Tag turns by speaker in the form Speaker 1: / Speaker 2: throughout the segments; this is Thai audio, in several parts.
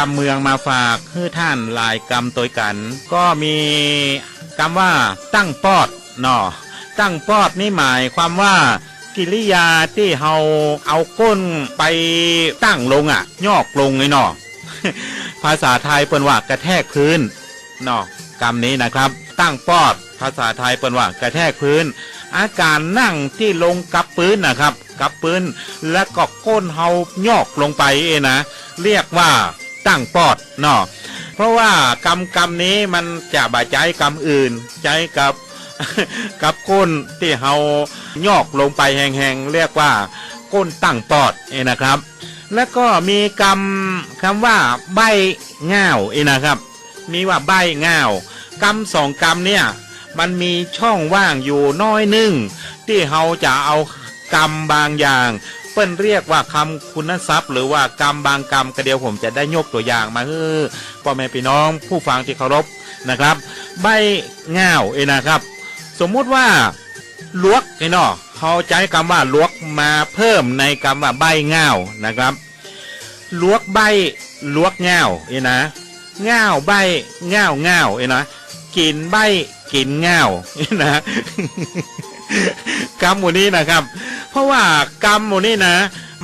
Speaker 1: นี้ผมมีกำเมืองมาฝากคือท่านหลายกำตัวกัน ก็มีกำว่าตั้งปอดเนาะตั้งปอดนี่หมายความว่ากิริยาที่เฮาเอาก้นไปตั้งลงอะ ยอกลงไงเนาะภาษาไทยเปิ้นว่ากระแทกพื้นเนาะกรรมนี้นะครับ ตั้งปอด ภาษาไทยเปิ้นว่ากระแทกพื้น อาการนั่งที่ลงกับพื้นนะครับ กับพื้น แล้วก็ก้นเฮายอกลงไปเองนะ เรียกว่า ตั้งปอดเนาะเพราะว่ากรรมกรรมนี้มันจะบาใจกรรมอื่น ใจกับกับก้นที่เฮายอกลงไปแหงๆเรียกว่าก้นตั้งปอดเองนะครับ แล้วก็มีกรรมคำว่าใบง่าวเองนะครับ มีว่าใบง่าวกรรมสองกรรมเนี่ยมันมีช่องว่างอยู่น้อยนึงที่เราจะเอากรรมบางอย่าง เปิ้นเรียกว่าคำคุณทรัพย์ หรือว่ากรรมบางกรรมก็เดียวผมจะได้ยกตัวอย่างมาให้พ่อแม่พี่น้องผู้ฟังที่เคารพนะครับ ใบงาวเอนะครับ สมมุติว่าลวกไอ้เนาะเขาใช้คำว่าลวกมาเพิ่มในคำว่าใบงาวนะครับลวกใบลวกงาวเอ้นะงาวใบงาวง่าวเอ้นะกินใบกินงาวเอ้นะ กรรมหมูนี้นะครับ เพราะว่ากรรมหมูนี้นะ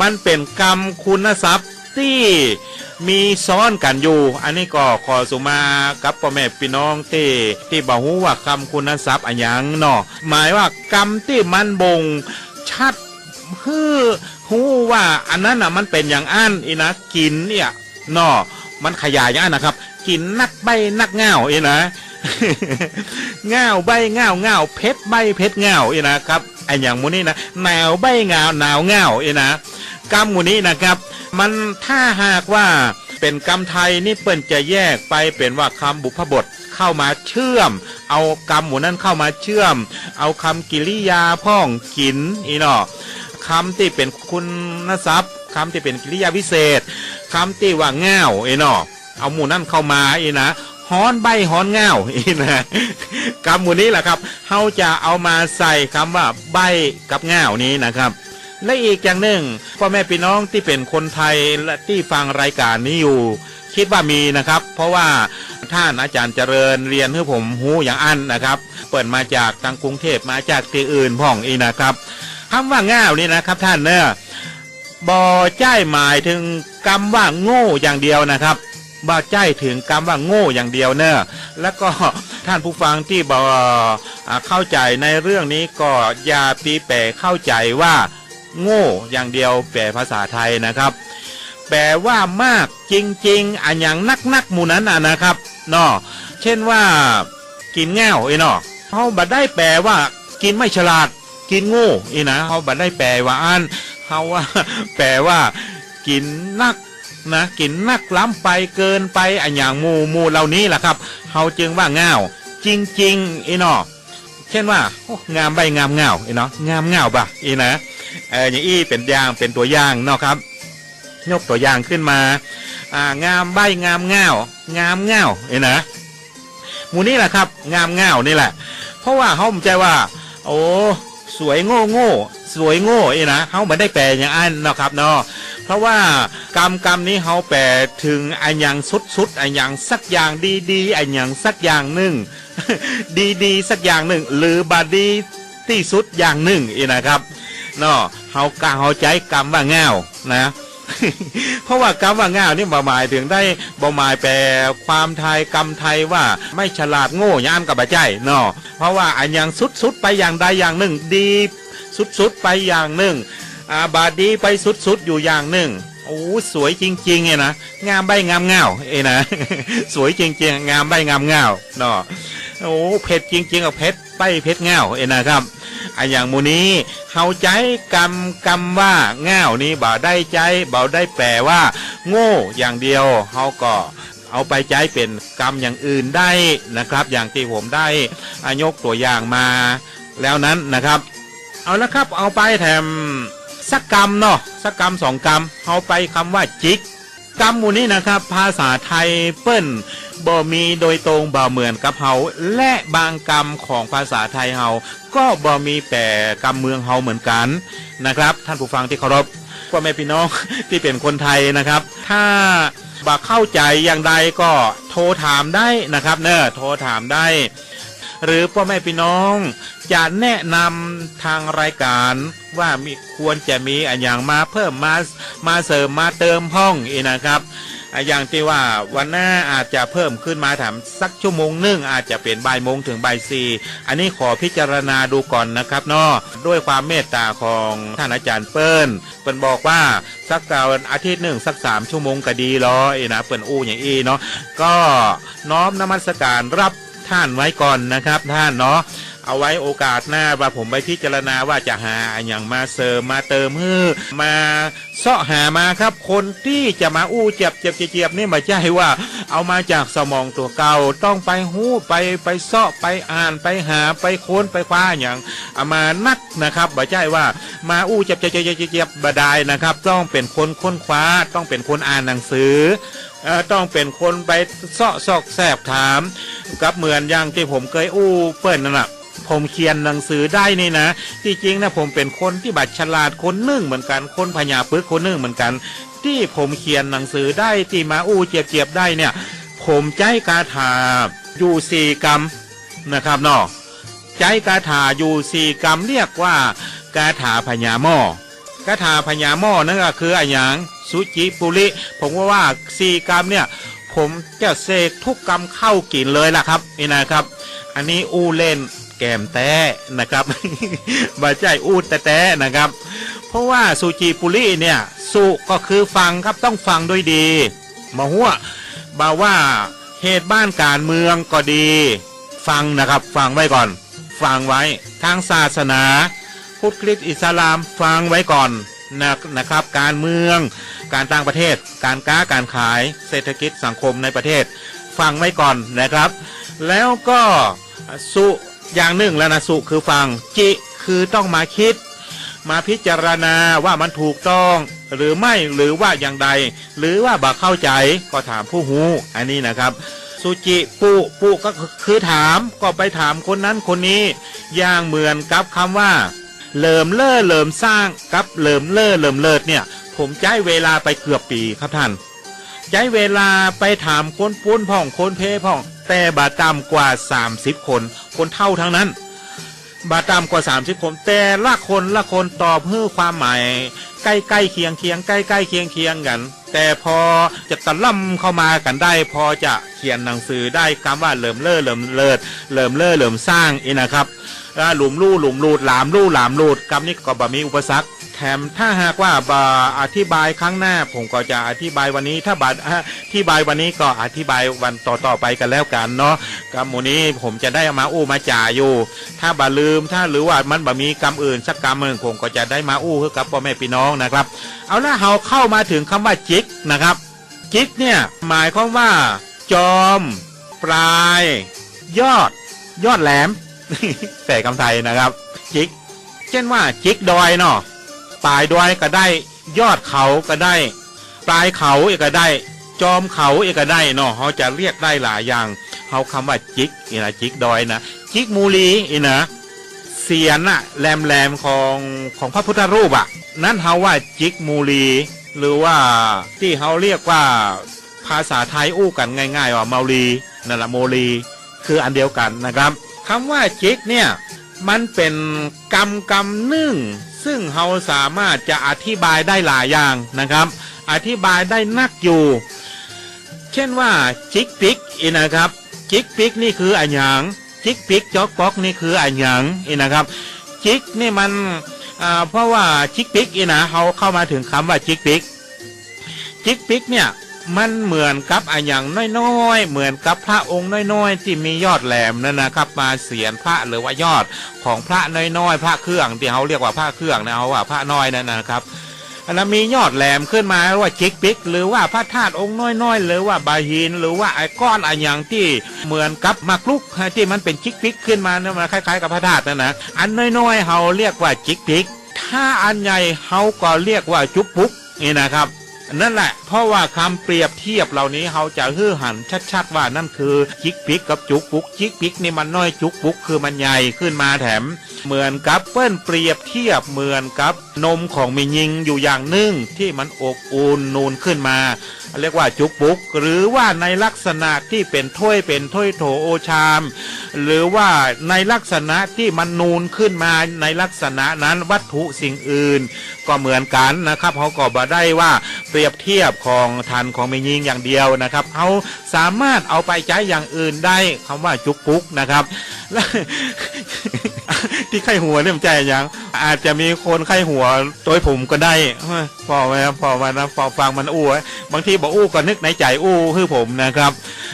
Speaker 1: มันเป็นกรรมคุณทรัพย์ที่มีซ้อนกันอยู่ อันนี้ก็ขอสุมากับพ่อแม่พี่น้องที่ที่บอกว่าคำคุณทรัพย์อันยังเนาะหมายว่ากรรมที่มันบ่งชัดฮือฮู้ว่าอันนั้นน่ะมันเป็นอย่างอันอีนะกินเนี่ยเนาะมันขยายอย่างนั้นนะครับ กินนักใบนักเงาอีนะ เงาใบเงาเงาเพชรใบเพชรเง่าอีนะครับไออย่างหมูนี้นะหนาวใบเงาหนาวเง่าอีนะกรรมหมูนี้นะครับ มันถ้าหากว่าเป็นกรรมไทยนี่เปิ้นจะแยกไปเป็นว่าคำบุพบทเข้ามาเชื่อม เอากรรมหมูนั้นเข้ามาเชื่อม เอาคำกิริยาพ้องกินอีนาะคำที่เป็นคุณทรัพย์คำที่เป็นกิริยาวิเศษคำที่ว่าเง่าอีเนาะเอาหมูนั้นเข้ามาอีนะ ฮอนใบฮอนเงาอีนะคำหมู่นี้แหละครับเราจะเอามาใส่คำว่าใบกับเงานี้นะครับ และอีกอย่างหนึ่งพ่อแม่พี่น้องที่เป็นคนไทยและที่ฟังรายการนี้อยู่ คิดว่ามีนะครับ เพราะว่าท่านอาจารย์เจริญเรียนให้ผมหูอย่างอันนะครับ เปิดมาจากทางกรุงเทพมาจากที่อื่นพ่องอีนะครับคำว่าเงานี่นะครับ ท่านเนอะบอใจายหมายถึงคำว่าโง่อย่างเดียวนะครับ บ่ใจถึงคำว่าโง่อย่างเดียวเนอะแล้วก็ท่านผู้ฟังที่บอ่เข้าใจในเรื่องนี้ก็อย่าปีแปรเข้าใจว่า โง่อย่างเดียวแปลภาษาไทยนะครับ แปลว่ามากจริง ๆอันอย่างนักนักหมู่นั้นนะครับเนาะเช่นว่า กินแง่วไอ้เนาะเขาบัดได้แปลว่า กินไม่ฉลาด กินโง่อีนะเขาบัดได้แปลว่าอันเขาว่า แปลว่า กินนัก นะกินนักล้ำไปเกินไปอันอย่างมูมูเหล่านี้แหละครับเฮาจึงว่าง่าวจริงๆอีเนาะเช่นว่างามใบงามเงาอีเนาะงามเงาปะอีนะเอออย่างอี้เป็นอย่างเป็นตัวอย่างเนาะครับยกตัวอย่างขึ้นมาอ่างามใบงามเงางามเงาอีนะมูนี้แหละครับ งามเงานี่แหละ เพราะว่าเขาใจว่า โอ้สวยโง่โง่สวยโง่อีนะเขาไม่ได้แปลอย่างอันเนาะครับเนาะ ราะว่ากรรมกรรมนี้เขาแปลถึงอันอย่างสุดสุดอันอย่างสักอย่างดีดีอันอย่างสักอย่างหนึ่ง ดีดีสักอย่างหนึ่ง หรือบาดีที่สุดอย่างหนึ่งอีนะครับเนาะเขากาเขาใจกรรมว่าง่านะ เพราะว่ากรรมว่าง่านี่บ่หมายถึงได้บ่หมายแปลความไทยกรรมไทยว่าไม่ฉลาดโง่ย่านกับบ่ใจเนาะเพราะว่าอันอย่างสุดสุดไปอย่างใดอย่างหนึ่ง ดีสุดสุดๆไปอย่างหนึ่ง อาบาดีไปสุดๆอยู่อย่างหนึ่งโอ้สวยจริงๆไงนะงามใบงามเงาเอ้นะสวยจริงๆ งามใบงามเงาเนาะโอ้เพชรจริงๆกับเพชรใบเพชรเงาเอ้นะครับอันอย่างมูนี้เฮาใจกำกำว่าเงานี้บ่ได้ใจบ่ได้แปลว่า โง่อย่างเดียวเฮาก็เอาไปใจเป็นกรรมอย่างอื่นได้นะครับ อย่างที่ผมได้อายกตัวอย่างมาแล้วนั้นนะครับ เอาละครับเอาไปแถม สักกรรมเนาะสักกรรมสองกรรมเอาไปคำว่าจิกกรรมมูนี้นะครับ ภาษาไทยเปิ้นบ่มีโดยตรงบ่เหมือนกับเฮาและบางกรรมของภาษาไทยเฮาก็บ่มีแปลกรรมเมืองเฮาเหมือนกันนะครับ ท่านผู้ฟังที่เคารพพ่อแม่พี่น้องที่เป็นคนไทยนะครับ ถ้าบ่เข้าใจอย่างใดก็โทรถามได้นะครับ เนอะโทรถามได้ หรือพ่อแม่พี่น้อง จะแนะนำทางรายการว่ามีควรจะมีอันอย่างมาเพิ่มมามาเสริมมาเติมห้องอีกนะครับอะอย่างที่ว่าวันหน้าอาจจะเพิ่มขึ้นมาถามสักชั่วโมงหนึ่งอาจจะเป็นบ่ายโมงถึงบ่ายสี่อันนี้ขอพิจารณาดูก่อนนะครับเนาะด้วยความเมตตาของท่านอาจารย์เปิ้ลเปิ้ลบอกว่าสักอาทิตย์หนึ่งสักสามชั่วโมงก็ดีล้ออีนะเปิ้ลอู้อย่างอีเนาะก็น้อมนมัสการรับท่านไว้ก่อนนะครับท่านเนาะ เอาไว้โอกาสหน้าว่าผมไปพิจารณาว่าจะหาอย่างมาเสริมมาเติมฮื้อมาเสาะหามาครับ คนที่จะมาอู้เจ็บเจ็บเจียบนี่มาใช่ว่า เอามาจากสมองตัวเก่าต้องไปหู้ไปไปเสาะไปอ่านไปหาไปค้นไปคว้าอย่างเอามานักนะครับม่ใช่ว่ามาอู้เจ็บเจ็บเจ็บเจ็บบบดายนะครับ ต้องเป็นคนค้นคว้าต้องเป็นคนอ่านหนังสือต้องเป็นคนไปเสาะซอกแสบถาม กับเหมือนอย่างที่ผมเคยอู้เปิ้ลนั่นแหะ ผมเขียนหนังสือได้นี่นะ ที่จริงนะผมเป็นคนที่บัตรฉลาดคนหนึ่งเหมือนกันคนพญาปึกคนหนึ่งเหมือนกัน ที่ผมเขียนหนังสือได้ที่มาอู้เจียบเจียบๆได้เนี่ย ผมใจกาถาอยู่สี่กรรมนะครับเนาะใจกาถาอยู่สี่กรรมเรียกว่ากาถาพญาหม้อกาถาพญาหม้อนั่นก็คืออะไรอย่างสุจิปุริผมว่าว่าสี่กรรมเนี่ยผมจะเสกทุกกรรมเข้ากินเลยล่ะครับนี่นะครับ อันนี้อู้เล่น แกมแต้นะครับบาใจอู้แต่แต่นะครับ เพราะว่าสุจิปุริเนี่ยสุก็คือฟังครับต้องฟังด้วยดีมาหัวบาว่าเหตุบ้านการเมืองก็ดี ฟังนะครับฟังไว้ก่อน ฟังไว้ทางศาสนา พุทธคริสต์อิสลามฟังไว้ก่อนนะนะครับ การเมือง การต่างประเทศ การค้าการขายเศรษฐกิจสังคมในประเทศ ฟังไว้ก่อนนะครับ แล้วก็สุ อย่างหนึ่งแล้วนะสุคือฟังจิคือต้องมาคิด มาพิจารณาว่ามันถูกต้อง หรือไม่หรือว่าอย่างใด หรือว่าบ่เข้าใจก็ถามผู้หูอันนี้นะครับสุจิปุปุก็คือถามก็ไปถามคนนั้นคนนี้ อย่างเหมือนกับคำว่าเลิมเล่อเลิมสร้างกับเลิมเล่อเลิมเลิศเนี่ย ผมใช้เวลาไปเกือบปีครับท่าน ใช้เวลาไปถามคนปุ้นพ่องคนเพพ่อง แต่บาต่ำกว่า 30 คน คนเท่าทั้งนั้น บาต่ำกว่า 30 คน แต่ละคนละคนตอบเพื่อความหมายใกล้ใกล้เคียงเคียงใกล้ใกล้เคียงเคียงกัน แต่พอจะตะล่ำเข้ามากันได้ พอจะเขียนหนังสือได้คำว่าเริ่มเล่อเริ่มเลิศเริ่มเล่อเริ่มสร้างอีนะครับหลุมลู่หลุมลูดหลามลู่หลามลูดคำนี้ก็บ่มีอุปสรรค มถ้าหากว่าบาอธิบายครั้งหน้า ผมก็จะอธิบายวันนี้ ถ้าบาอธิบายวันนี้ก็อธิบายวันต่อๆไปกันแล้วกันเนาะกรรมหมูนี้ผมจะได้มาอู้มาจ่าอยู่ ถ้าบาลืมถ้าหรือว่ามันบ่มีกรรมอื่นสักกรรมหนึ่งผมก็จะได้มาอู้ให้กับพ่อแม่พี่น้องนะครับ เอาละเราเข้ามาถึงคำว่าจิกนะครับ จิกเนี่ยหมายความว่า จอม ปลาย ยอด ยอดแหลมแต่คำไทยนะครับ จิก เช่นว่าจิกดอยเนาะ ปลายดอยก็ได้ ยอดเขาก็ได้ ปลายเขาเอกก็ได้ จอมเขาเอกก็ได้เนาะเขาจะเรียกได้หลายอย่างเขาคำว่าจิกนี่นะจิกดอยนะจิกมูลีอีนะเสียนอะแหลมๆของของพระพุทธรูปอะนั่นเขาว่าจิกมูลี หรือว่าที่เขาเรียกว่าภาษาไทยอู้กันง่ายๆว่าเมาลีนั่นแหละโมลี คืออันเดียวกันนะครับคำว่าจิกเนี่ยมันเป็นกรรมกรรมนึ่ง ซึ่งเราสามารถจะอธิบายได้หลายอย่างนะครับ อธิบายได้นักอยู่ เช่นว่าจิกปิกอีนะครับ จิกปิกนี่คืออันหยังจิกปิกจอกป๊อกนี่คืออันหยังอีนะครับ จิกนี่มันเพราะว่าจิกปิกอีนะเขาเข้ามาถึงคำว่าจิกปิกจิกปิกเนี่ย มันเหมือนกับอันอย่างน้อยๆ เหมือนกับพระองค์น้อยๆ ที่มียอดแหลมนั่นนะครับ มาเสียนพระหรือว่ายอดของพระน้อยๆ พระเครื่องที่เขาเรียกว่าพระเครื่องนะเขาว่าพระน้อยนั่นนะครับอันนั้นมียอดแหลมขึ้นมาว่าจิกปิก หรือว่าพระธาตุองค์น้อยๆ หรือว่าบาหิน หรือว่าไอ้ก้อนอันอย่างที่เหมือนกับมากลุกที่มันเป็นจิกปิกขึ้นมาเนี่ยมันคล้ายๆ กับพระธาตุนั่นนะอันน้อยๆเขาเรียกว่าจิกปิก ถ้าอันใหญ่เขาก็เรียกว่าจุกปุกนี่นะครับ นั่นแหละ เพราะว่าคำเปรียบเทียบเหล่านี้เขาจะฮือหันชัดๆว่านั่นคือจิกปิกกับจุกปุกจิกปิกนี่มันน้อยจุกปุกคือมันใหญ่ขึ้นมาแถม เหมือนกับเปิ้นเปรียบเทียบเหมือนกับนมของมียิงอยู่อย่างนึ่งที่มันอบอุ่นนูนขึ้นมา เรียกว่าจุกปุก หรือว่าในลักษณะที่เป็นถ้วยเป็นถ้วยโถโอชาม หรือว่าในลักษณะที่มันนูนขึ้นมาในลักษณะนั้นวัตถุสิ่งอื่น ก็เหมือนกันนะครับเขาก็บอกได้ว่าเปรียบเทียบของทันของเมยิงอย่างเดียวนะครับเขาสามารถเอาไปใช้อย่างอื่นได้คำว่าจุกปุกนะครับ ที่ไข้หัวเนี่ยมันใจยังอาจจะมีคนไข้หัวโดยผมก็ได้พอไหมครับพอมานะพอฟังมันอู้ว้บางทีบอกอู้ก็นึกในใจอู้คือผมนะครับ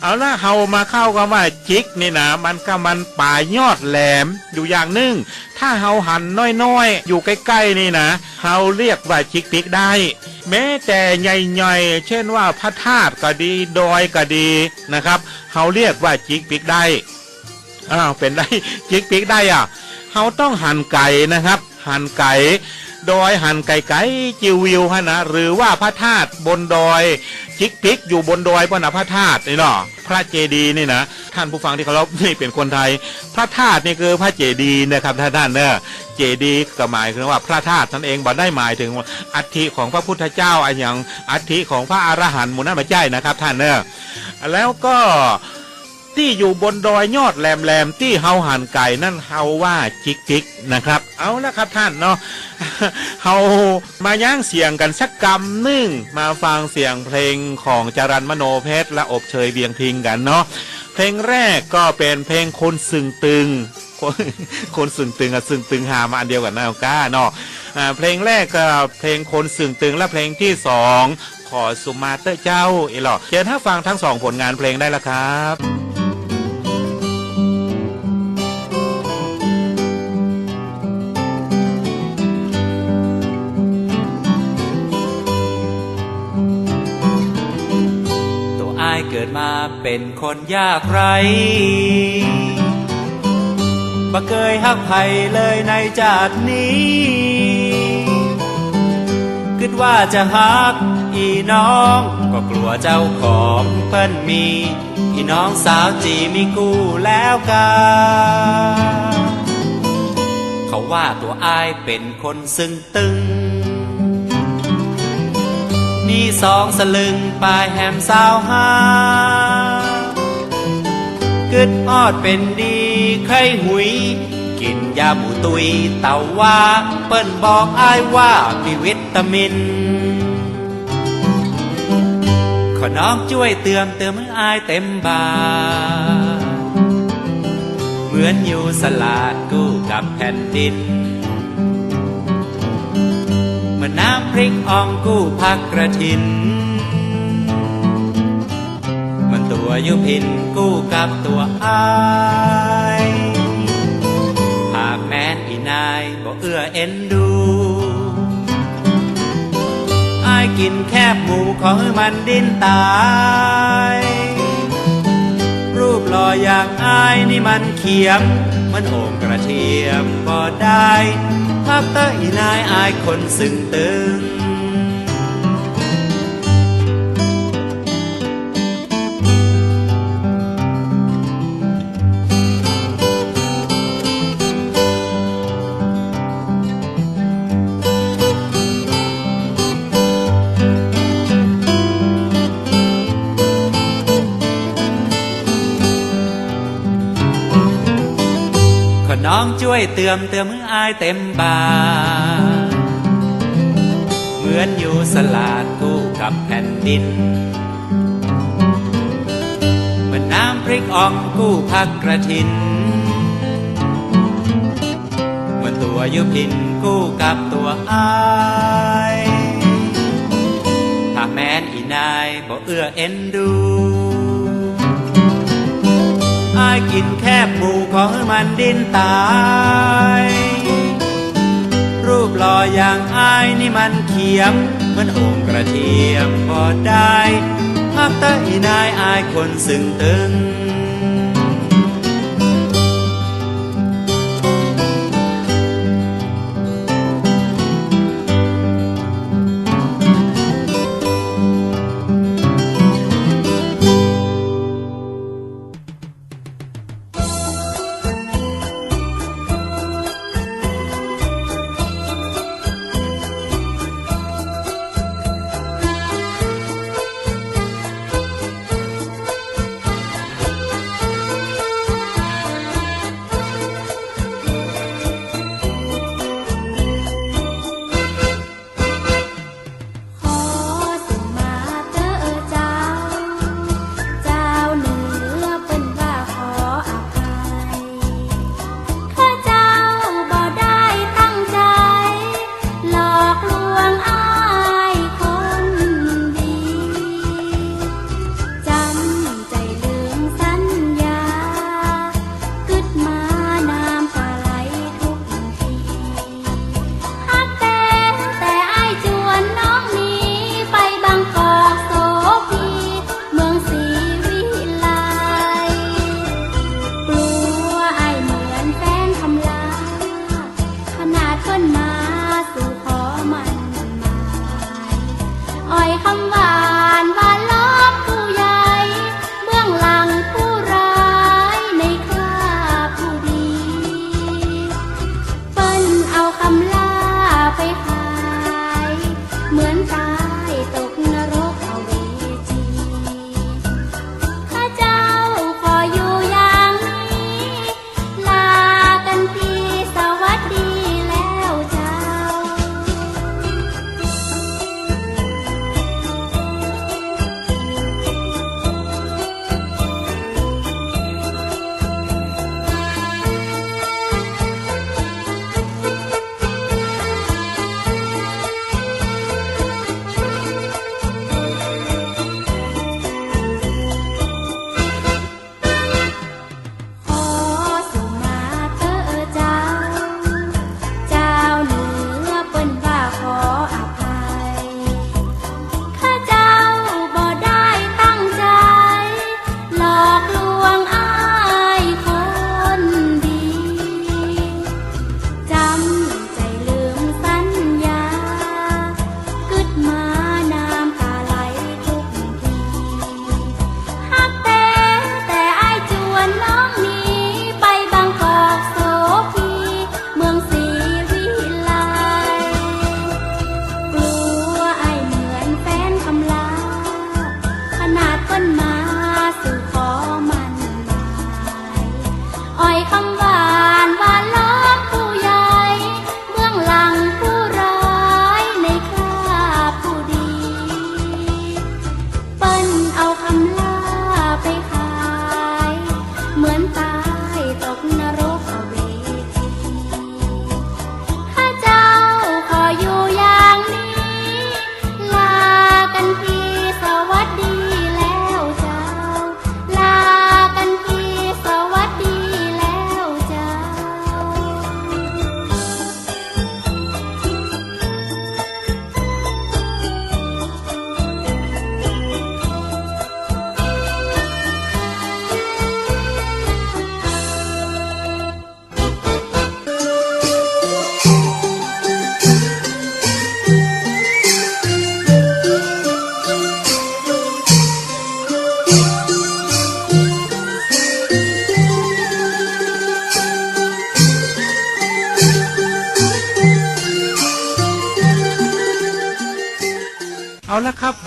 Speaker 1: เอาละเฮามาเข้าก็ว่าจิกนี่นะมันก็มันป่ายอดแหลมอยู่อย่างนึงถ้าเฮาหันน้อยๆ อยู่ใกล้ๆนี่นะเฮาเรียกว่าจิกปิกได้ แม้แต่ใหญ่ๆ เช่นว่าพระธาตุก็ดีดอยก็ดีนะครับเฮาเรียกว่าจิกปิกได้อ้าวเป็นได้จิกปิกได้อะ เขาต้องหั่นไก่นะครับ หั่นไก่โดยหันไก่ไก่จิววิวฮะนะหรือว่าพระธาตุบนดอยจิกปิกอยู่บนดอยบนพระธาตุนี่เนาะพระเจดีนี่นะท่านผู้ฟังที่เคารพนี่เป็นคนไทย พระธาตุนี่คือพระเจดีนะครับท่านท่านเนอะเจดีก็หมายถึงว่าพระธาตุนั่นเองบ่ได้หมายถึงอัฐิของพระพุทธเจ้าอันอย่างอัฐิของพระอรหันต์มุนนั่นไม่ใช่นะครับท่านเนอะแล้วก็ ที่อยู่บนดอยยอดแหลมๆที่เฮาหันไก่นั่นเฮาว่าจิกจิกนะครับ เอาละครับท่านเนาะเฮามาย่างเสียงกันสักกำหนึ่งมาฟังเสียงเพลงของจรันมโนเพชรและอบเชยเบียงพิงกันเนาะเพลงแรกก็เป็นเพลงคนสึงตึงคนสึงตึงกับสึงตึงหามาอันเดียวกันนะเอาก้าเนาะเพลงแรกก็เพลงคนสึงตึงและเพลงที่สองขอสุมาเตอร์เจ้าอีหลอเชิญถ้าฟังทั้งสองผลงานเพลงได้ละครับ
Speaker 2: มาเป็นคนยากไรบ่เคยฮักไผเลยในจาตินี้คิดว่าจะฮักอีน้อง ก็กลัวเจ้าของเพิ่นมี อีน้องสาวจีมีกู้แล้วกาเขาว่าตัวอายเป็นคนซึ่งตึง สองสลึงปลายแหมสาวหากึดออดเป็นดีไข่หุย กินยาหมูตุยเต่าว่า เปิ้นบอกอายว่ามีวิตามิน ขอน้องช่วยเติมเติมให้อายเต็มบาเหมือนอยู่สลาดกู้กับแผ่นดิน ริกอ่องกู้พักกระถิน มันตัวยุพินกู้กับตัวอายหากแม้นอีนายบอกเอื้อเอ็นดูอายกินแคบหมูขอให้มันดิ้นตาย รูปหล่ออย่างอายนี่มันเขียม มันโอ่งกระเทียมก็ได้พักเตออีนายอายคนซึ่งตึง ยเติมเติมมืออายเต็มบาเหมือนอยู่สลาดคู่กับแผ่นดินเหมือนน้ำพริกอ่องกู้พักกระถินเหมือนตัวยุพินกู้กับตัวอายถ้าแม้นอีนายบอกเอื้อเอ็นดูายกินแคบหมูของมันดินตาย รูปหล่ออย่างอายนี่มันเขียมเหมือนโอ่งกระเทียมก็ได้ภาคใตาอีนายอายคนซึ่งตึง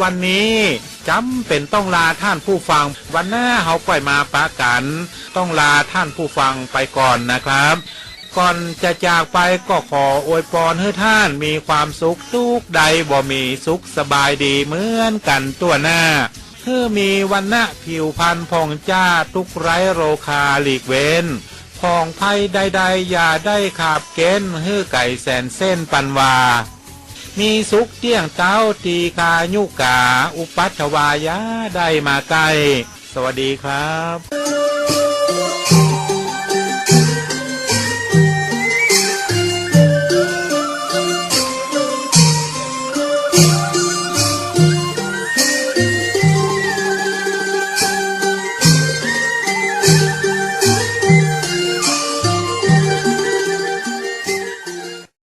Speaker 1: วันนี้จำเป็นต้องลาท่านผู้ฟัง วันหน้าเขาปล่อยมาปากัน ต้องลาท่านผู้ฟังไปก่อนนะครับ ก่อนจะจากไปก็ขออวยพรให้ท่านมีความสุขทุกใดบ่มีสุขสบายดีเหมือนกันตัวหน้าเพื่อมีวันณะผิวพันธ์ผ่องจ้าทุกไร้โรคาหลีกเว้นผ่องภัยใดๆ อย่าได้ขาบเก้นเฮือไก่แสนเส้นปันวา มีสุขเตี้ยงเต้าตีคายุกา อุปัชวายาได้มาใกล้ สวัสดีครับ